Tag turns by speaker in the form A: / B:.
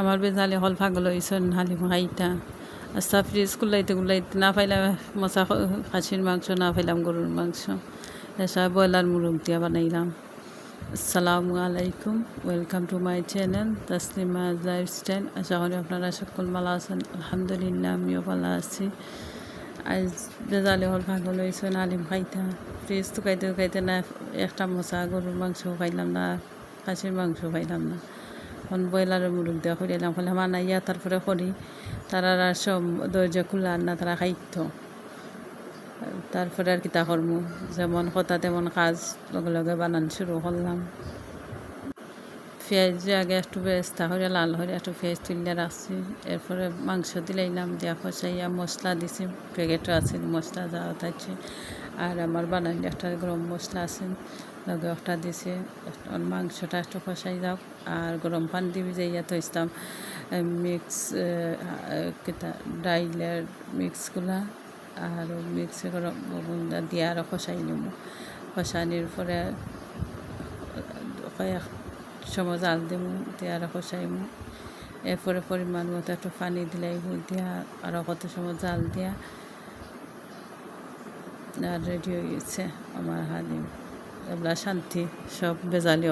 A: আমার বেজালে হল পাগল হয়েছেন হালিম খাইতা আস্তা ফ্রিজ কুলাইতে কুলাইতে না পাইলাম মশা খাসির মাংস, না পাইলাম গরুর মাংস। এসব ব্রয়লার মুরগ দিয়া বানাইলাম। আসসালামু আলাইকুম, welcome to my channel, Taslima lifestyle. আশা করি আপনারা সকল ভালো আছেন, আলহামদুলিল্লাহ, আমিও ভালো আছি। আজ বেজালে হল পাগল হয়েছেন আলিম খাইতা ফ্রিজ তো টুকাইতে টুকাইতে না, একটা মশা গরুর মাংস খাইলাম না, খাসির মাংস খাইলাম না। এখন ব্রয়লারের মুরগ দেওয়া করে এলাম ফলে নাইয়া তারপরে করি। তারা আর সব দরজা খোলা না, তারা খাইত। তারপরে আর কিতা কর্ম। যেমন কথা, তেমন কাজ, লগে লগে বানান শুরু করলাম। পেঁয়াজ আগে একটু বেস্তা করে লাল হয়ে একটু পেঁয়াজ তুলিয়ে রাখছি। এরপরে মাংস দিলাইলাম, দিয়া কষাইয়া মশলা দিছি প্যাকেটও আছে, মশলা যা থাকছে। আর আমার বানানি একটা গরম মশলা আছে, লগে একটা দিছে। মাংসটা একটু কষাই যাও। আর গরম পানি দিবি যাইয়া থইতাম মিক্স ডাইলের মিক্সগুলা। আর মিক্স গরম দিয়ে আরও কষাই নিব কষানির পরে সময় জাল দিব দিয়ে আরও কষাইমু। এরপরে পরিমাণ মতো একটু পানি দিলাই দিয়া আরও কত সময় জাল দিয়া আর রেডি হয়ে গেছে আমার হালিম। এগুলা শান্তি, সব বেজালি